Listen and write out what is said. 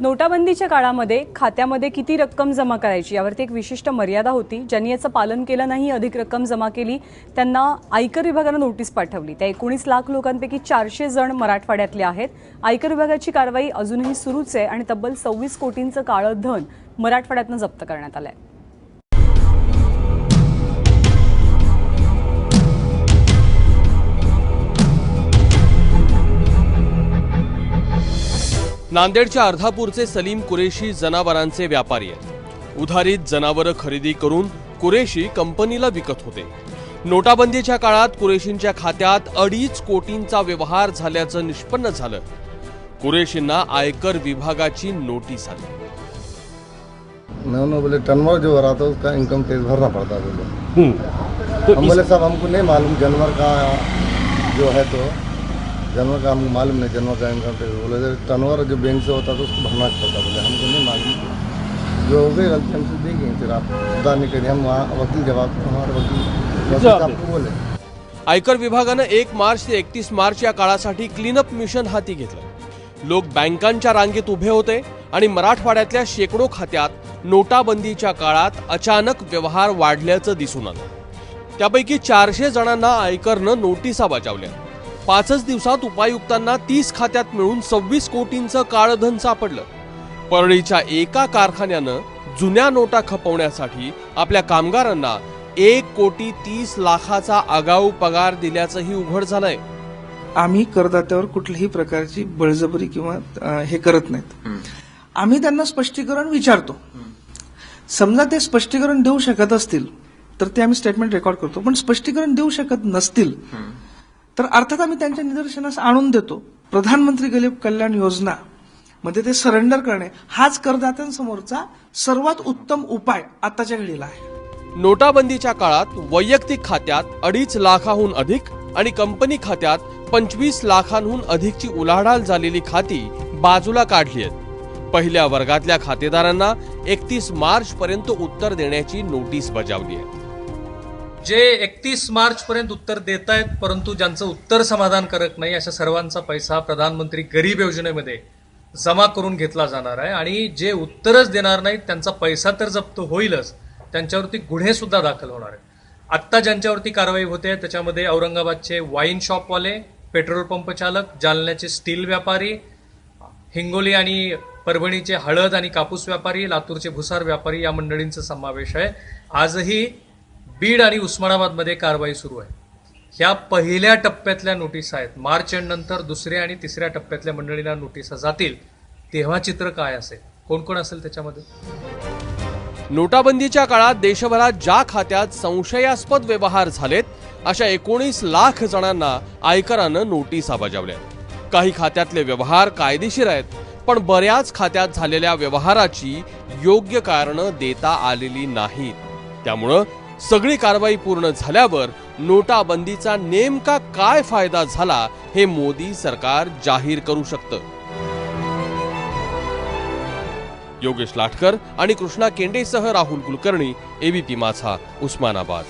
नोटाबंदीच्या काळामध्ये खात्यामध्ये किती रक्कम जमा करायची यावरती एक विशिष्ट मर्यादा होती ज्यांनी याचं पालन केलं नाही अधिक रक्कम जमा केली. त्यांना आयकर विभागानं नोटीस पाठवली. त्या एकोणीस लाख लोकांपैकी चारशे जण मराठवाड्यातले आहेत. आयकर विभागाची कारवाई अजूनही सुरूच आहे आणि तब्बल सव्वीस कोटींचं काळं धन मराठवाड्यातनं जप्त करण्यात आलं आहे नांदेडच्या अर्धापूरचे सलीम कुरेशी जनावरांचे व्यापारी आहेत. उधारीत जनावरं खरेदी करून कुरेशी कंपनीला विकत होते. नोटाबंदीच्या काळात कुरेशींच्या खात्यात अडीच कोटींचा व्यवहार झाल्याचं निष्पन्न झालं. कुरेशींना आयकर विभागाची नोटीस आली. उन्होंने बोले टनवर जो था उसका इनकम टैक्स भरना पड़ता है बोले तो हम इस, बोले साहब हमको नहीं मालूम जानवर का जो है तो. जानवर का हमको मालूम नहीं जानवर का इनकम टैक्स बोले "अरे टनवर जो बैंक से होता था उसको भरना पड़ता बोले हमको नहीं मालूम जो हो गई गलती हमसे दी गई फिर आप सुधार नहीं करिए हम वहाँ वकील जवाब हमारे वकील वकील जवाब साहब को बोले। आयकर विभागानं एक मार्च ते एकतीस मार्च या काळासाठी क्लीनअप मिशन हाती घेतलं. लोक बँकांच्या रांगेत उभे होते आणि मराठवाड्यातल्या शेकडो खात्यात नोटाबंदीच्या काळात अचानक व्यवहार वाढल्याचं दिसून आलं. त्यापैकी चारशे जणांना आयकरनं नोटिसा बजावल्या. पाचच दिवसात उपायुक्तांना तीस खात्यात मिळून सव्वीस कोटींचं काळधन सापडलं. परळीच्या एका कारखान्यानं जुन्या नोटा खपवण्यासाठी आपल्या कामगारांना एक कोटी तीस लाखाचा आगाऊ पगार दिल्याचंही उघड झालंय. आम्ही करदात्यावर कुठल्याही प्रकारची बळजबरी किंवा हे करत नाहीत. आम्ही त्यांना स्पष्टीकरण विचारतो. समजा ते स्पष्टीकरण देऊ शकत असतील तर ते आम्ही स्टेटमेंट रेकॉर्ड करतो. पण स्पष्टीकरण देऊ शकत नसतील तर अर्थात आम्ही त्यांच्या निदर्शनास आणून देतो. प्रधानमंत्री गरीब कल्याण योजना मध्ये ते सरेंडर करणे हाच करदात्यांसमोरचा सर्वात उत्तम उपाय आताच्या घडीला आहे. नोटाबंदीच्या काळात वैयक्तिक खात्यात अडीच लाखाहून अधिक आणि कंपनी खात्यात पंचवीस लाखांहून अधिकची उलाढाल झालेली खाती बाजूला काढली आहेत. पहिल्या वर्गातल्या खातेदारांना एकतीस मार्च पर्यंत उत्तर देण्याची नोटीस बजावली आहे. जे एकतीस मार्चपर्यंत उत्तर देत आहेत परंतु ज्यांचं उत्तर समाधानकारक नाही अशा सर्वांचा पैसा प्रधानमंत्री गरीब योजनेमध्ये जमा करून घेतला जाणार आहे. आणि जे उत्तरच देणार नाहीत त्यांचा पैसा तर जप्त होईलच. त्यांच्यावरती गुन्हेसुद्धा दाखल होणार आहेत. आत्ता ज्यांच्यावरती कारवाई होते त्याच्यामध्ये औरंगाबादचे वाईन शॉपवाले पेट्रोल पंप चालक जालन्याचे स्टील व्यापारी हिंगोली आणि परभणीचे हळद आणि कापूस व्यापारी लातूरचे भुसार व्यापारी या मंडळींचा समावेश आहे. आजही बीड आणि उस्मानाबादमध्ये कारवाई सुरू आहे. ह्या पहिल्या टप्प्यातल्या नोटीस आहेत. मार्च एंड नंतर दुसऱ्या आणि तिसऱ्या टप्प्यातल्या मंडळींना नोटिसा जातील. तेव्हा चित्र काय असेल? कोण कोण असेल त्याच्यामध्ये? नोटाबंदीच्या काळात देशभरात ज्या खात्यात संशयास्पद व्यवहार झालेत अशा एकोणीस लाख जणांना आयकरानं नोटिसा बजावल्या काही खात्यातले व्यवहार कायदेशीर आहेत पण बऱ्याच खात्यात झालेल्या व्यवहाराची योग्य कारणं देता आलेली नाहीत. त्यामुळं सगळी कारवाई पूर्ण झाल्यावर नोटाबंदीचा नेमका काय फायदा झाला हे मोदी सरकार जाहीर करू शकतं. योगेश लाटकर आणि कृष्णा केंडेसह राहुल कुलकर्णी एबीपी माझा उस्मानाबाद.